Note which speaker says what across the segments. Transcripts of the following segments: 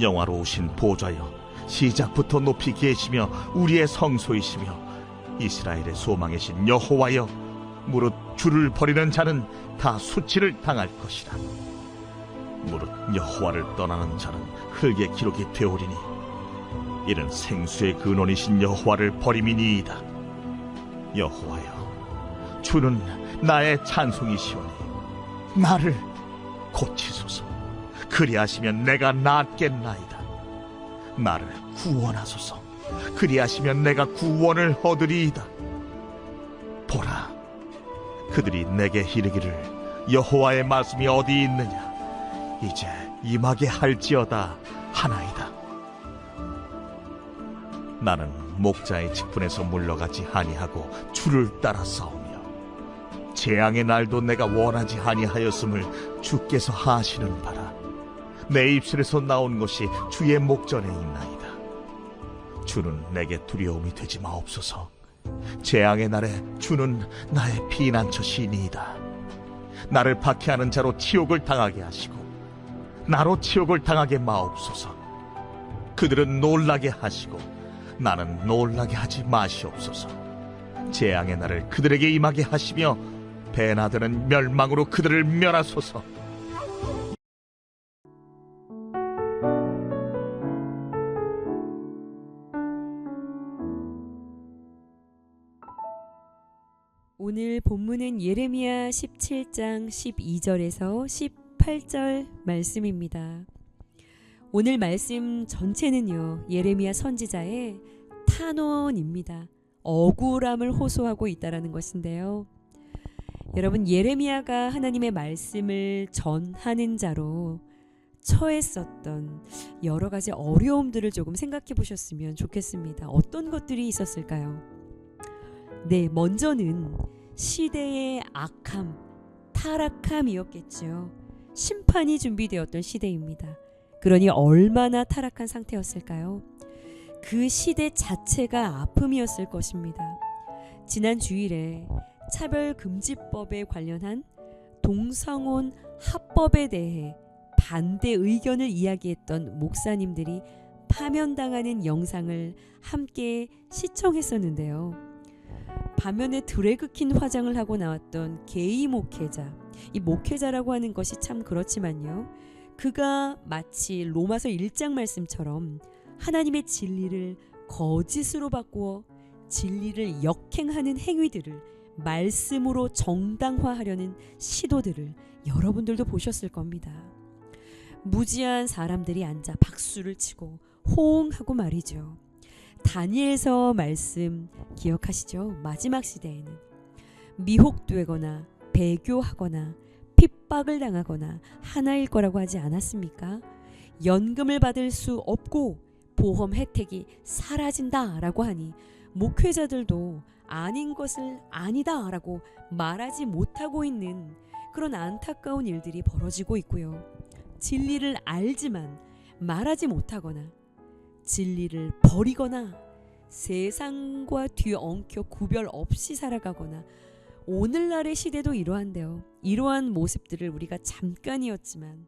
Speaker 1: 영화로우신 보좌여 시작부터 높이 계시며 우리의 성소이시며 이스라엘의 소망이신 여호와여 무릇 주를 버리는 자는 다 수치를 당할 것이라. 무릇 여호와를 떠나는 자는 흙의 기록이 되오리니 이는 생수의 근원이신 여호와를 버림이니이다. 여호와여 주는 나의 찬송이시오니 나를 고치소서 그리하시면 내가 낫겠나이다. 나를 구원하소서. 그리하시면 내가 구원을 얻으리이다. 보라 그들이 내게 이르기를 여호와의 말씀이 어디 있느냐? 이제 임하게 할지어다 하나이다. 나는 목자의 직분에서 물러가지 아니하고 주를 따라 싸우며 재앙의 날도 내가 원하지 아니하였음을 주께서 하시는 바라 내 입술에서 나온 것이 주의 목전에 있나이다. 주는 내게 두려움이 되지 마옵소서. 재앙의 날에 주는 나의 피난처시니이다. 나를 박해하는 자로 치욕을 당하게 하시고 나로 치욕을 당하게 마옵소서. 그들은 놀라게 하시고 나는 놀라게 하지 마시옵소서. 재앙의 날을 그들에게 임하게 하시며 배나드는 멸망으로 그들을 멸하소서
Speaker 2: 오늘 본문은 예레미야 17장 12절에서 18절 말씀입니다. 오늘 말씀 전체는요, 예레미야 선지자의 탄원입니다. 억울함을 호소하고 있다라는 것인데요. 여러분, 예레미야가 하나님의 말씀을 전하는 자로 처했었던 여러 가지 어려움들을 조금 생각해 보셨으면 좋겠습니다. 어떤 것들이 있었을까요? 네, 먼저는 시대의 악함, 타락함이었겠죠. 심판이 준비되었던 시대입니다. 그러니 얼마나 타락한 상태였을까요? 그 시대 자체가 아픔이었을 것입니다. 지난 주일에 차별금지법에 관련한 동성혼 합법에 대해 반대 의견을 이야기했던 목사님들이 파면당하는 영상을 함께 시청했었는데요. 반면에 드래그퀸 화장을 하고 나왔던 게이 목회자, 이 목회자라고 하는 것이 참 그렇지만요. 그가 마치 로마서 1장 말씀처럼 하나님의 진리를 거짓으로 바꾸어 진리를 역행하는 행위들을 말씀으로 정당화하려는 시도들을 여러분들도 보셨을 겁니다. 무지한 사람들이 앉아 박수를 치고 호응하고 말이죠. 다니엘서 말씀 기억하시죠? 마지막 시대에는 미혹되거나 배교하거나 핍박을 당하거나 하나일 거라고 하지 않았습니까? 연금을 받을 수 없고 보험 혜택이 사라진다 라고 하니 목회자들도 아닌 것을 아니다 라고 말하지 못하고 있는 그런 안타까운 일들이 벌어지고 있고요. 진리를 알지만 말하지 못하거나 진리를 버리거나 세상과 뒤엉켜 구별 없이 살아가거나 오늘날의 시대도 이러한데요. 이러한 모습들을 우리가 잠깐이었지만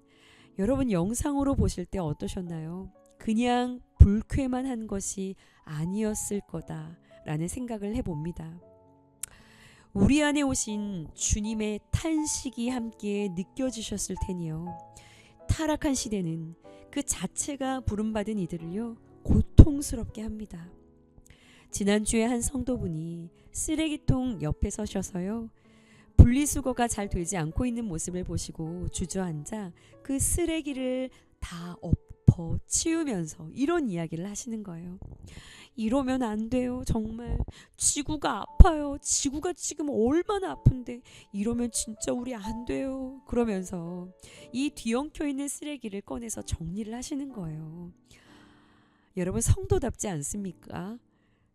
Speaker 2: 여러분 영상으로 보실 때 어떠셨나요? 그냥 불쾌만 한 것이 아니었을 거다라는 생각을 해봅니다. 우리 안에 오신 주님의 탄식이 함께 느껴지셨을 테니요. 타락한 시대는 그 자체가 부름받은 이들을요 고 통스럽게 합니다. 지난주에 한 성도분이 쓰레기통 옆에 서셔서요 분리수거가 잘 되지 않고 있는 모습을 보시고 주저앉아 그 쓰레기를 다 엎어 치우면서 이런 이야기를 하시는 거예요. 이러면 안 돼요. 정말 지구가 아파요. 지구가 지금 얼마나 아픈데 이러면 진짜 우리 안 돼요. 그러면서 이 뒤엉켜 있는 쓰레기를 꺼내서 정리를 하시는 거예요. 여러분 성도답지 않습니까?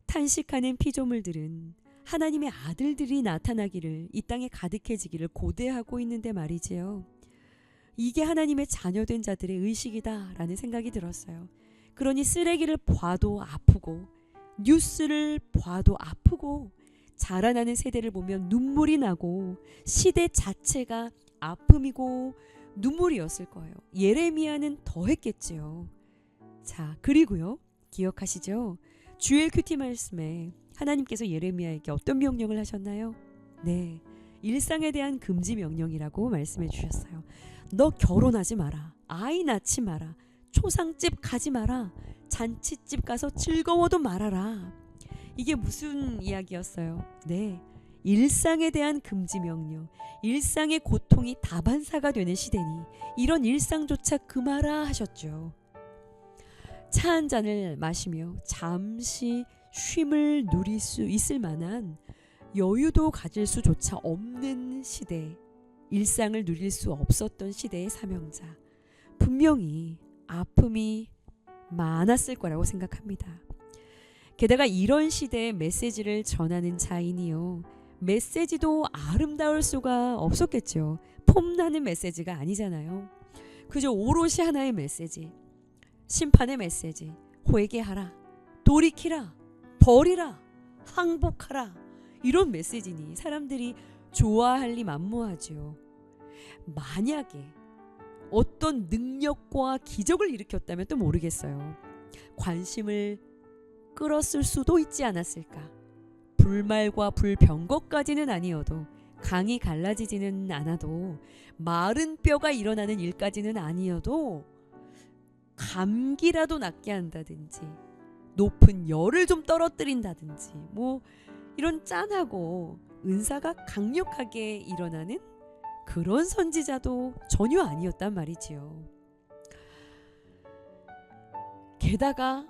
Speaker 2: 탄식하는 피조물들은 하나님의 아들들이 나타나기를 이 땅에 가득해지기를 고대하고 있는데 말이지요. 이게 하나님의 자녀된 자들의 의식이다라는 생각이 들었어요. 그러니 쓰레기를 봐도 아프고 뉴스를 봐도 아프고 자라나는 세대를 보면 눈물이 나고 시대 자체가 아픔이고 눈물이었을 거예요. 예레미야는 더 했겠지요. 자, 그리고요. 기억하시죠? 주엘 큐티 말씀에 하나님께서 예레미야에게 어떤 명령을 하셨나요? 네. 일상에 대한 금지 명령이라고 말씀해 주셨어요. 너 결혼하지 마라. 아이 낳지 마라. 초상집 가지 마라. 잔치집 가서 즐거워도 말아라. 이게 무슨 이야기였어요? 네. 일상에 대한 금지 명령. 일상의 고통이 다반사가 되는 시대니 이런 일상조차 금하라 하셨죠. 차 한 잔을 마시며 잠시 쉼을 누릴 수 있을 만한 여유도 가질 수조차 없는 시대, 일상을 누릴 수 없었던 시대의 사명자. 분명히 아픔이 많았을 거라고 생각합니다. 게다가 이런 시대의 메시지를 전하는 자인이요. 메시지도 아름다울 수가 없었겠죠. 폼나는 메시지가 아니잖아요. 그저 오롯이 하나의 메시지. 심판의 메시지. 회개하라. 돌이키라. 버리라. 항복하라. 이런 메시지니 사람들이 좋아할 리 만무하죠. 만약에 어떤 능력과 기적을 일으켰다면 또 모르겠어요. 관심을 끌었을 수도 있지 않았을까. 불말과 불병거까지는 아니어도 강이 갈라지지는 않아도 마른 뼈가 일어나는 일까지는 아니어도 감기라도 낫게 한다든지 높은 열을 좀 떨어뜨린다든지 뭐 이런 짠하고 은사가 강력하게 일어나는 그런 선지자도 전혀 아니었단 말이지요. 게다가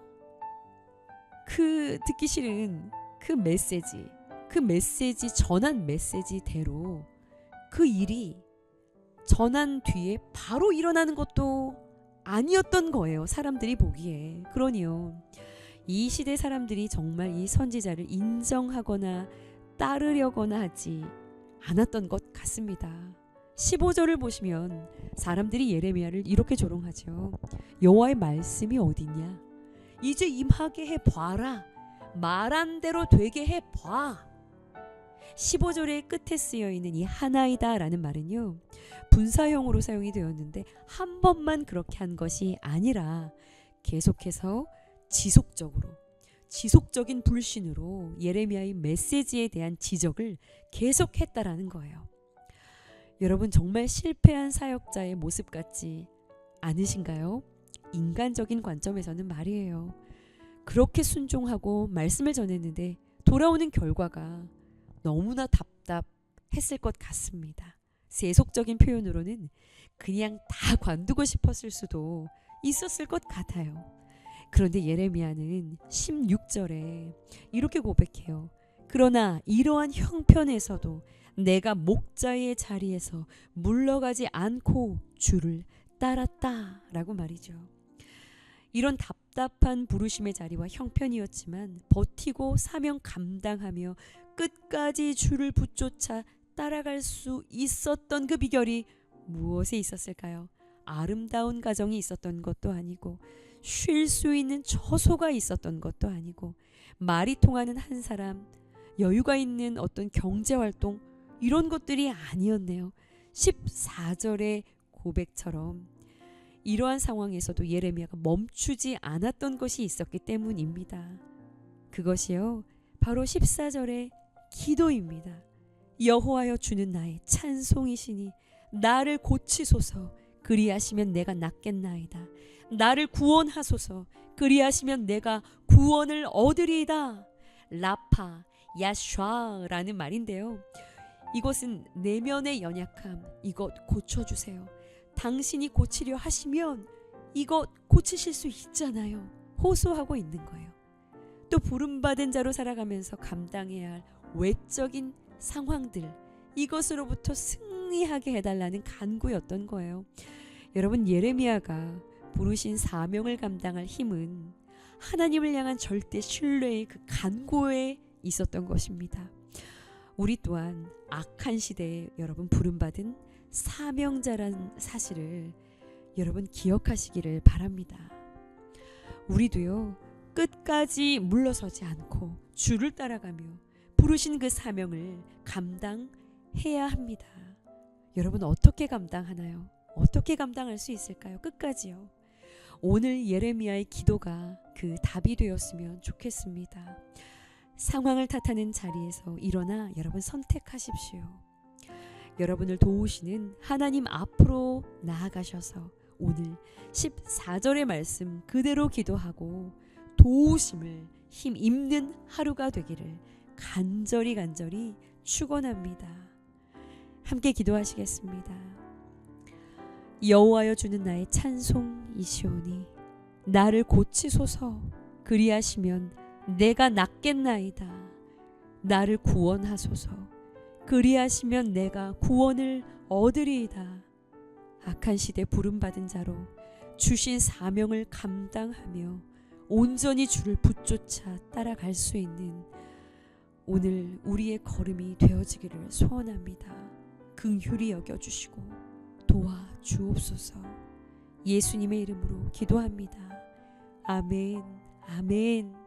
Speaker 2: 그 듣기 싫은 그 메시지, 그 메시지 전한 메시지대로 그 일이 전한 뒤에 바로 일어나는 것도 아니었던 거예요. 사람들이 보기에. 그러니요. 이 시대 사람들이 정말 이 선지자를 인정하거나 따르려거나 하지 않았던 것 같습니다. 15절을 보시면 사람들이 예레미야를 이렇게 조롱하죠. 여호와의 말씀이 어디냐? 이제 임하게 해 봐라. 말한 대로 되게 해 봐. 15절의 끝에 쓰여 있는 이 하나이다 라는 말은요. 분사형으로 사용이 되었는데 한 번만 그렇게 한 것이 아니라 계속해서 지속적으로 지속적인 불신으로 예레미야의 메시지에 대한 지적을 계속했다라는 거예요. 여러분 정말 실패한 사역자의 모습 같지 않으신가요? 인간적인 관점에서는 말이에요. 그렇게 순종하고 말씀을 전했는데 돌아오는 결과가 너무나 답답했을 것 같습니다. 세속적인 표현으로는 그냥 다 관두고 싶었을 수도 있었을 것 같아요. 그런데 예레미야는 16절에 이렇게 고백해요. 그러나 이러한 형편에서도 내가 목자의 자리에서 물러가지 않고 주를 따랐다라고 말이죠. 이런 답답한 부르심의 자리와 형편이었지만 버티고 사명 감당하며 끝까지 주를 붙쫓아 따라갈 수 있었던 그 비결이 무엇에 있었을까요? 아름다운 가정이 있었던 것도 아니고 쉴 수 있는 처소가 있었던 것도 아니고 말이 통하는 한 사람, 여유가 있는 어떤 경제 활동 이런 것들이 아니었네요. 14절의 고백처럼 이러한 상황에서도 예레미야가 멈추지 않았던 것이 있었기 때문입니다. 그것이요. 바로 14절의 기도입니다. 여호와여 주는 나의 찬송이시니 나를 고치소서 그리하시면 내가 낫겠나이다. 나를 구원하소서 그리하시면 내가 구원을 얻으리이다. 라파 야샤라는 말인데요. 이것은 내면의 연약함 이것 고쳐주세요. 당신이 고치려 하시면 이것 고치실 수 있잖아요. 호소하고 있는 거예요. 또 부름받은 자로 살아가면서 감당해야 할 외적인 상황들 이것으로부터 승리하게 해달라는 간구였던 거예요. 여러분 예레미야가 부르신 사명을 감당할 힘은 하나님을 향한 절대 신뢰의 그 간구에 있었던 것입니다. 우리 또한 악한 시대에 여러분 부름받은 사명자란 사실을 여러분 기억하시기를 바랍니다. 우리도요 끝까지 물러서지 않고 주를 따라가며 부르신 그 사명을 감당해야 합니다. 여러분 어떻게 감당하나요? 어떻게 감당할 수 있을까요? 끝까지요. 오늘 예레미야의 기도가 그 답이 되었으면 좋겠습니다. 상황을 탓하는 자리에서 일어나 여러분 선택하십시오. 여러분을 도우시는 하나님 앞으로 나아가셔서 오늘 14절의 말씀 그대로 기도하고 도우심을 힘 입는 하루가 되기를 간절히 간절히 축원합니다. 함께 기도하시겠습니다. 여호와여 주는 나의 찬송이시오니 나를 고치소서 그리하시면 내가 낫겠나이다. 나를 구원하소서 그리하시면 내가 구원을 얻으리이다. 악한 시대 부름받은 자로 주신 사명을 감당하며 온전히 주를 붙쫓아 따라갈 수 있는 오늘 우리의 걸음이 되어지기를 소원합니다. 긍휼히 여겨 주시고 도와 주옵소서. 예수님의 이름으로 기도합니다. 아멘. 아멘.